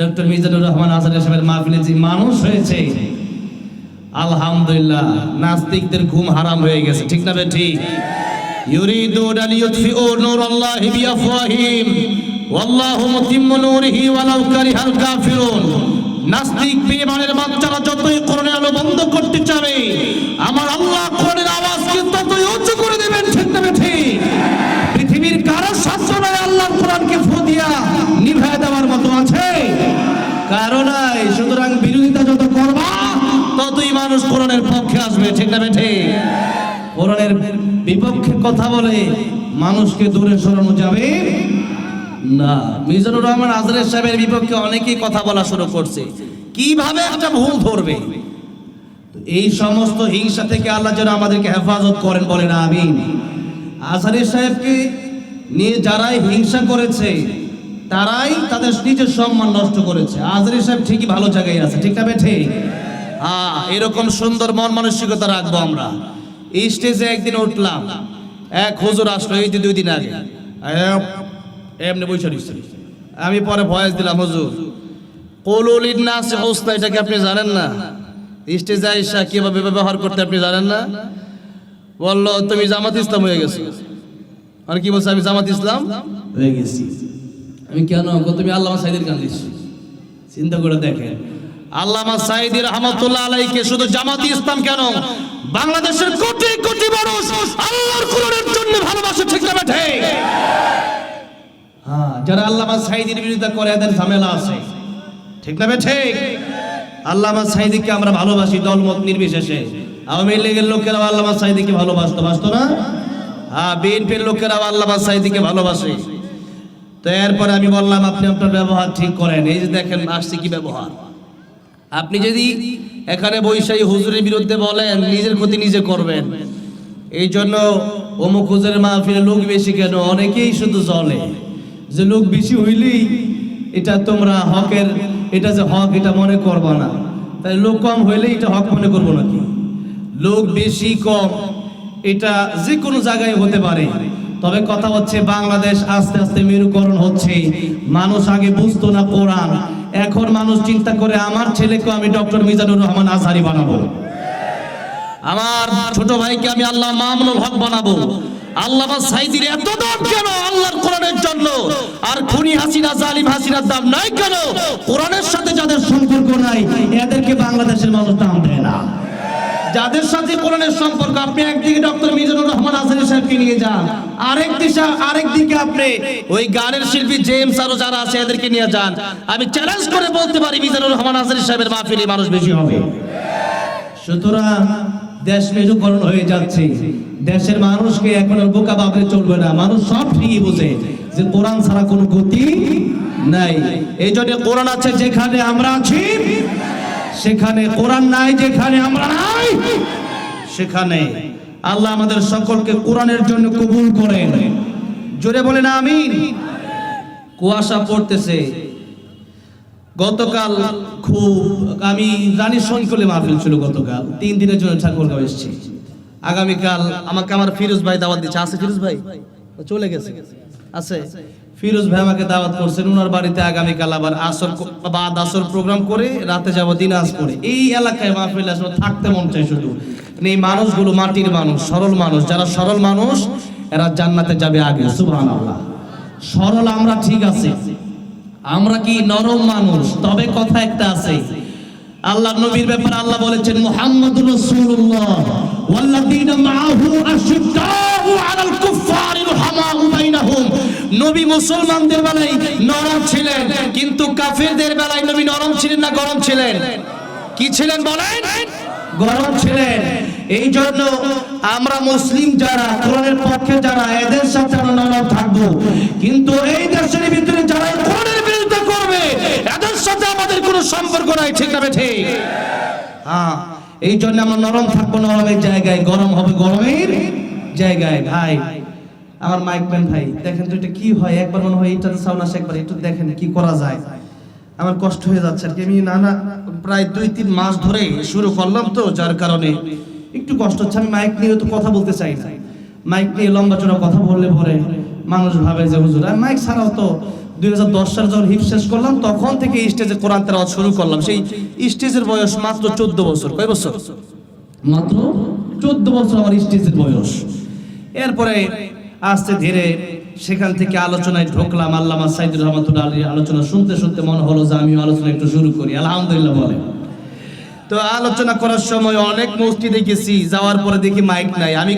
Doctor Mizanur Rahman Asad সাহেবের মাহফিলে যে মানুষ হয়েছে, আলহামদুলিল্লাহ, নাস্তিকদের ঘুম হারাম হয়ে গেছে। ঠিক না বে ঠিক? ইউরিদুন আন ইউতফিউ নূরাল্লাহি বিআফওয়াহিম, ওয়াল্লাহু মুতিম্মু নূরিহি ওয়ালাউ কারিহাল কাফিরুন। নাস্তিক বেঈমানের বাচ্চারা যতই কোরআনের আলো বন্ধ করতে আসবে, ঠিক না বেঠে? কোরআনের বিপক্ষে কথা বলে মানুষকে দূরে সরানো যাবে? না। মিজানুর রহমান আজরের সাহেবের বিপক্ষে অনেকেই কথা বলা শুরু করছে। কীভাবে একটা ভুল ধরবে? এই সমস্ত হিংসা থেকে আল্লাহ যেন আমাদেরকে হেফাজত করেন বলেন আমিন। আজহারি সাহেবকে নিয়ে যারাই হিংসা করেছে, তারাই তাদের নিজের সম্মান নষ্ট করেছে। আজহারি সাহেব ঠিকই ভালো জায়গায় আছে, ঠিক না বেঠে? হ্যাঁ এরকম সুন্দর মন মানসিকতা রাখব আমরা। এই স্টেজে একদিন উঠলাম, এক হুজুর আসলো, এই যে দুই দিন আগে। এমনি রইছে। আমি পরে ভয়েস দিলাম, হুজুর না আছে হোস্তা এটাকে আপনি জানেন না? স্টেজে আইসা কীভাবে ব্যবহার করতে আপনি জানেন না? বলল, তুমি জামাত ইসলাম হয়ে গেছো। আর কি বলছে, আমি জামাত ইসলাম হয়ে গেছি। আমি কেন? তুমি আল্লাহ সাইদের দিচ্ছ? চিন্তা করে দেখেন। আল্লামা সাইদি রহমতুল্লাহ আলাইকে শুধু জামাতি ইসলাম কেন? বাংলাদেশের কোটি কোটি মানুষ আল্লাহর কোরআনের জন্য ভালোবাসে, ঠিক না বেঠে? হ্যাঁ যারা আল্লামা সাইদির বিরোধিতা করে, এদের ঝামেলা আছে। ঠিক না বেঠে? আল্লামা সাইদিকে আমরা ভালোবাসি, দলমত নির্বিশেষে। আওয়ামী লীগের লোকেরা আল্লামা সাইদিকে ভালোবাসতো বাসতো না? হ্যাঁ বিএনপির লোকেরা আল্লামা সাইদিকে ভালোবাসে। তো এরপরে আমি বললাম, আপনি আপনার ব্যবহার ঠিক করেন। এই যে দেখেন, আসছে কি ব্যবহার? আপনি যদি এখানে বৈশাহী হুজুরের বিরুদ্ধে বলেন, নিজের ক্ষতি নিজে করবেন। এই জন্য অমুক হুজুরের মাহফিলে লোক বেশি কেন? অনেকেই শুধু চলে যে লোক বেশি হইলেই এটা তোমরা হকের, এটা যে হক, এটা মনে করবা না। তাই লোক কম হইলেই এটা হক মনে করব নাকি? লোক বেশি কম, এটা যে কোনো জায়গায় হতে পারে। তবে কথা হচ্ছে, বাংলাদেশ আস্তে আস্তে মেরুকরণ হচ্ছে। মানুষ আগে বুঝতো না কোরআন। এখন মানুষ চিন্তা করে, আমার ছেলেকে আমি ডক্টর মিজানুর রহমান আজহারি বানাবো। আমার ছোট ভাইকে আমি আল্লাহ মামুনুল হক বানাবো। আল্লাহ সাইদির এত দাম কেন আল্লাহর কোরআনের জন্য? আর খুনি হাসিনা, জালিম হাসিনার দাম নাই কেন? কোরআনের সাথে যাদের সম্পর্ক নাই, এদেরকে বাংলাদেশের মানুষ দাম দেয় না। যাদের সাথে কোরআনের সম্পর্ক, আপনি একদিকে ডক্টর মিজানুর রহমান আসানি সাহেবকে নিয়ে যান, আরেক দিশা, আরেক দিকে আপনি ওই গানের শিল্পী জেমস আরও যারা আছে, এদেরকে নিয়ে যান। আমি চ্যালেঞ্জ করে বলতে পারি, মিজানুর রহমান আসানি সাহেবের মাহফিলে মানুষ বেশি হবে। সুতরাং দেশ মেরুকরণ হয়ে যাচ্ছে। দেশের মানুষকে এখন বোকা বাবরে চলবে না। মানুষ সব ঠিকই বোঝে যে কোরআন ছাড়া কোনো গতি নাই। এই জন্য কোরআন আছে যেখানে আমরা আছি। সেখানে কোরআন নাই, যেখানে আমরা নাই, সেখানে আল্লাহ আমাদের সকলকে কোরআনের জন্য কবুল করেন। জোরে বলেন আমিন। কুয়াশা পড়তেছে। গতকাল খুব, আমি রানী শঙ্কলে মাহফিল ছিল গতকাল। তিন দিনের জন্য ঠাকুরগাঁও এসেছি। আগামীকাল আমাকে আমার ফিরোজ ভাই দাওয়াত দিচ্ছে। আছে ফিরোজ ভাই? চলে গেছে। আছে। ফিরোজ ভাই আমাকে দাওয়াত করছেন ওনার বাড়িতে আগামীকাল আবার আসর বাদ আসর প্রোগ্রাম করে রাতে যাব দিনাজপুরে। এই এলাকায় মাহফিল আসলে থাকতে মন চাই শুধু। মানে এই মানুষগুলো মাটির মানুষ, সরল মানুষ। যারা সরল মানুষ, এরা জান্নাতে যাবে আগে, সুবহানাল্লাহ। সরল আমরা ঠিক আছে। আমরা কি নরম মানুষ? তবে কথা একটা আছে। আল্লাহ নবীর ব্যাপারে আল্লাহ বলেছেন, মুহাম্মাদুর রাসূলুল্লাহ ওয়াল্লাযীনা মাআহু আশিদ্দাউ আলাল বাইনাহুম নবী মুসলমানদের বেলায় নরম ছিলেন, কিন্তু কাফেরদের বেলায় নবী নরম ছিলেন না গরম ছিলেন? কি ছিলেন বলেন? গরম ছিলেন। এই জন্য আমরা মুসলিম যারা, কোরআনের পক্ষে যারা, এদের সাথে আমরা নরম থাকব। কিন্তু এই দেশের ভিতরে যারা কোরআনের বিরুদ্ধে করবে, এদের সাথে আমাদের কোনো সম্পর্ক নাই, ঠিক না ঠিক হ্যাঁ এই জন্য আমরা নরম থাকব নরমের জায়গায় গরম হবে গরমের জায়গায়, ভাই। আমার মাইক ম্যান ভাই দেখেন তো এটা কি হয়? একবার মনে হয় এইটাতে সাউন্ড আসে একবার একটু দেখেন কি করা যায়। আমার কষ্ট হয়ে যাচ্ছে আর কি। আমি না না প্রায় দুই তিন মাস ধরে শুরু করলাম তো যার কারণে একটু কষ্ট হচ্ছে। আমি মাইক নিয়ে তো কথা বলতে চাই না। মাইক নিয়ে লম্বা চড়া কথা বললে পরে মানুষ ভাবে যে হুজুর আর মাইক ছাড়াও তো দুই হাজার দশ সালে যখন হিপ শেষ করলাম তখন থেকে স্টেজে কোরআন তেলাওয়াত শুরু করলাম। সেই স্টেজের বয়স মাত্র চোদ্দ বছর। কয় বছর? মাত্র চোদ্দ বছর আমার স্টেজের বয়স। এরপরে আস্তে ধীরে সেখান থেকে আলোচনায় ঢুকলাম। আল্লামা সাইদুর রহমতুল্লাহ আলীর আলোচনা শুনতে শুনতে মনে হলো যে আমিও আলোচনা একটু শুরু করি। আলহামদুলিল্লাহ বলে। তো আলোচনা করার সময় অনেক মসজিদে গেছি যাওয়ার পরে দেখি মাইক নাই। আমি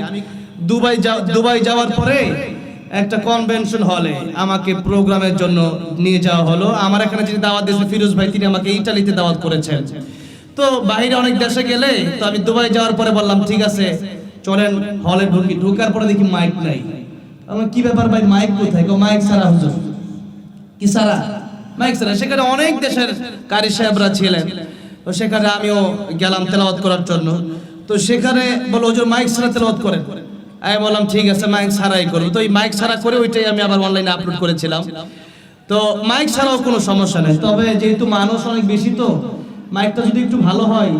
দুবাই দুবাই যাওয়ার পরে একটা কনভেনশন হলে আমাকে প্রোগ্রামের জন্য নিয়ে যাওয়া হলো। আমার এখানে যিনি দাওয়াত দিয়েছেন ফিরোজ ভাই, তিনি আমাকে ইটালিতে দাওয়াত করেছেন। তো বাইরে অনেক দেশে গেলে তো আমি দুবাই যাওয়ার পরে বললাম, ঠিক আছে, চলেন হলে ঢুকি। ঢুকার পরে দেখি মাইক নাই। আমার কি ব্যাপার ভাই, মাইক কোথায়? মাইক সারা হুজুর। কি সারা মাইক সারা সেখানে অনেক দেশের কারি সাহেবরা ছিলেন। তো সেখানে আমিও গেলাম তেলাওয়াত করার জন্য। তো সেখানে বলো, হুজুর, মাইক সারা তেলাওয়াত করেন। আমি বললাম, ঠিক আছে, মাইক সারাই করব। তো এই মাইক সারা করে ওইটাই আমি আবার অনলাইনে আপলোড করেছিলাম। তো মাইক ছাড়াও কোনো সমস্যা নেই। তবে যেহেতু মানুষ অনেক বেশি তো, মাইকটা যদি একটু ভালো হয়,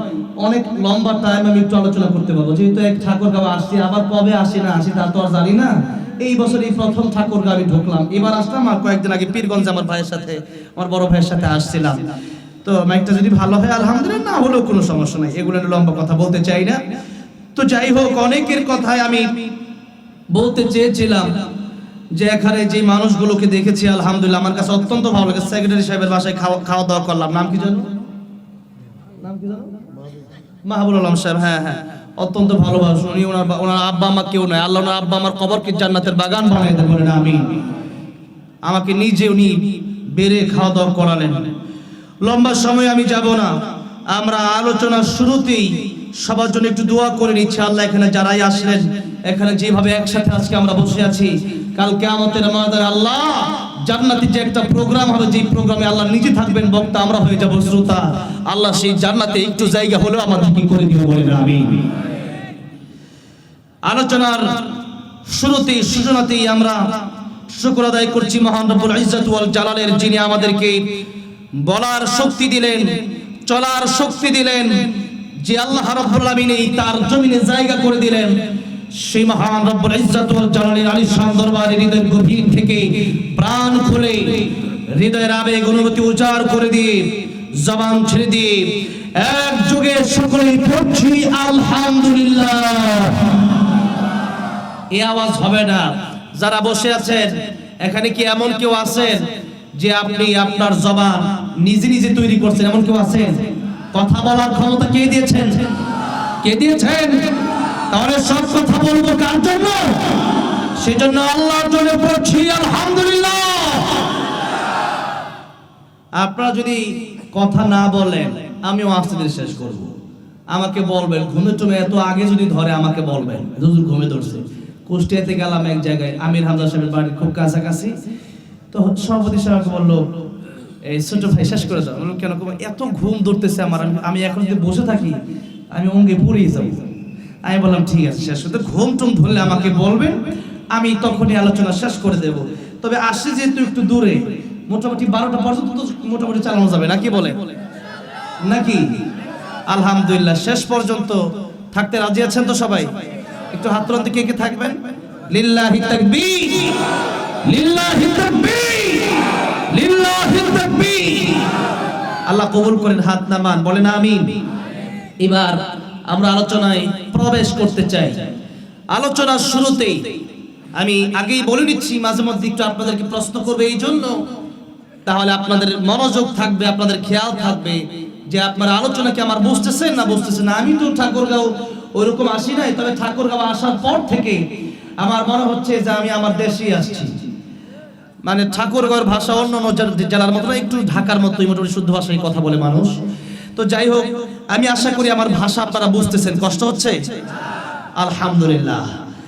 অনেক লম্বা টাইম আমি একটু আলোচনা করতে পারব। যেহেতু এক ঠাকুর গাওয়া আসছি, আবার কবে আসি না আসি তা তো আর জানি না। এই বছর এই প্রথম ঠাকুর আমি ঢুকলাম। এবার আসলাম আর কয়েকদিন আগে পীরগঞ্জ আমার ভাইয়ের সাথে, আমার বড় ভাইয়ের সাথে আসছিলাম। তো মাইকটা যদি ভালো হয়, আলহামদুলিল্লাহ, না হলেও কোনো সমস্যা নাই। এগুলো লম্বা কথা বলতে চাই না। তো যাই হোক, অনেকের কথায় আমি বলতে চেয়েছিলাম যে এখানে যে মানুষগুলোকে দেখেছি, আলহামদুলিল্লাহ, আমার কাছে অত্যন্ত ভালো লাগে। সেক্রেটারি সাহেবের বাসায় খাওয়া খাওয়া দাওয়া করলাম। নাম কি জানো নাম কি জানো মাহবুল আলম সাহেব হ্যাঁ হ্যাঁ। অত্যন্ত ভালোবাসুন উনি ওনার ওনার আব্বা আমার কেউ নয়। আল্লাহ ওনার আব্বা আমার কবরকে জান্নাতের বাগান বানাই বলেন আমি আমাকে নিজে উনি বেড়ে খাওয়া দাওয়া করালেন। লম্বা সময় আমি যাব না। আমরা আলোচনার শুরুতেই সবার জন্য একটু দোয়া করে নিচ্ছি আল্লাহ এখানে যারাই আসলেন, এখানে যেভাবে একসাথে আজকে আমরা বসে আছি কালকে আমাদের ময়দানে আল্লাহ জান্নাতি যে একটা প্রোগ্রাম হবে যে প্রোগ্রামে আল্লাহ নিজে থাকবেন, বক্তা আমরা হয়ে যাব, শ্রোতা। আল্লাহ সেই জান্নাতে একটু জায়গা হলেও আমাদের কি করে দিব বলেন আমি আলোচনার শুরুতেই সূচনাতেই আমরা শুকর আদায় করছি মহান রব্বুল ইজ্জত ওয়াল জালালের, যিনি আমাদেরকে বলার শক্তি দিলেন, চলার শক্তি দিলেন, যে আল্লাহ রাব্বুল আলামিন এই তার জমিনে জায়গা করে দিলেন। সেই মহান রব্বুল ইজ্জত ওয়াল জালালের আলিশান দরবারে হৃদয়ের গভীর থেকে প্রাণ খুলে হৃদয়ের আবেগ অনুভূতি উজাড় করে দিয়ে জবান ছেড়ে দিয়ে এক যুগে সকলেই পড়ছি, আলহামদুলিল্লাহ। এই আওয়াজ হবে না। যারা বসে আছেন, এখানে কি এমন কেউ আছেন যে আপনি আপনার জবান নিজে নিজে তৈরি করছেন? এমন কেউ আছেন? কথা বলার ক্ষমতা কে দিয়েছেন? কে দিয়েছেন? তাহলে সব কথা বলব কার জন্য? সেজন্য আল্লাহর জন্য পড়ছি, আলহামদুলিল্লাহ। আপনারা যদি কথা না বলেন, আমিও আস্তে শেষ করব। আমাকে বলবেন, ঘুমে টুমে এত আগে যদি ধরে, আমাকে বলবেন। হুজুর ঘুমে ধরছে। কুষ্টিয়াতে গেলাম এক জায়গায়, আমির হামজা সাহেবের বাড়ির খুব কাছাকাছি। তো সভাপতি সাহেবকে বলল, এই ছোট ভাই, শেষ করে দাও। কেন? এত ঘুম ধরতেছে আমার। আমি- আমি এখন যদি বসে থাকি, আমি অঙ্গে পুড়িয়ে যাব। আমি বললাম, ঠিক আছে, শেষ করতে ঘুম টুম ধরলে আমাকে বলবেন আমি তখনই আলোচনা শেষ করে দেব। তবে আসছে যেহেতু একটু দূরে, মোটামুটি বারোটা পর্যন্ত তো মোটামুটি চালানো যাবে, নাকি বলে? নাকি? আলহামদুলিল্লাহ, শেষ পর্যন্ত। থাকতে রাজি আছেন তো সবাই? একটু হাত তুলতে কে কে থাকবেন? লিল্লাহি তাকবীর! লিল্লাহি তাকবীর! লিল্লাহি তাকবীর! আল্লাহ কবুল করেন, হাত নামান, বলেন আমিন। এবার আমরা আলোচনায় প্রবেশ করতে চাই। আলোচনার শুরুতেই আমি আগেই বলে নিচ্ছি, মাঝে মধ্যে একটু আপনাদেরকে প্রশ্ন করবে এই জন্য তাহলে আপনাদের মনোযোগ থাকবে, আপনাদের খেয়াল থাকবে যে আপনার আলোচনা কি আমার বুঝতেছেন না বুঝতেছেন আমি তো ঠাকুরগাঁও ওইরকম আসি নাই, তবে ঠাকুরগাঁও আসার পর থেকে আমার মনে হচ্ছে যে আমি আমার দেশেই আসছি। মানে ঠাকুরগড় ভাষা অন্য অন্য জেলার মতো একটু ঢাকার মতো মোটামুটি শুদ্ধ ভাষায় কথা বলে মানুষ। তো যাই হোক আমি আশা করি আমার ভাষা আপনারা বুঝতেছেন। কষ্ট হচ্ছে? আলহামদুলিল্লাহ।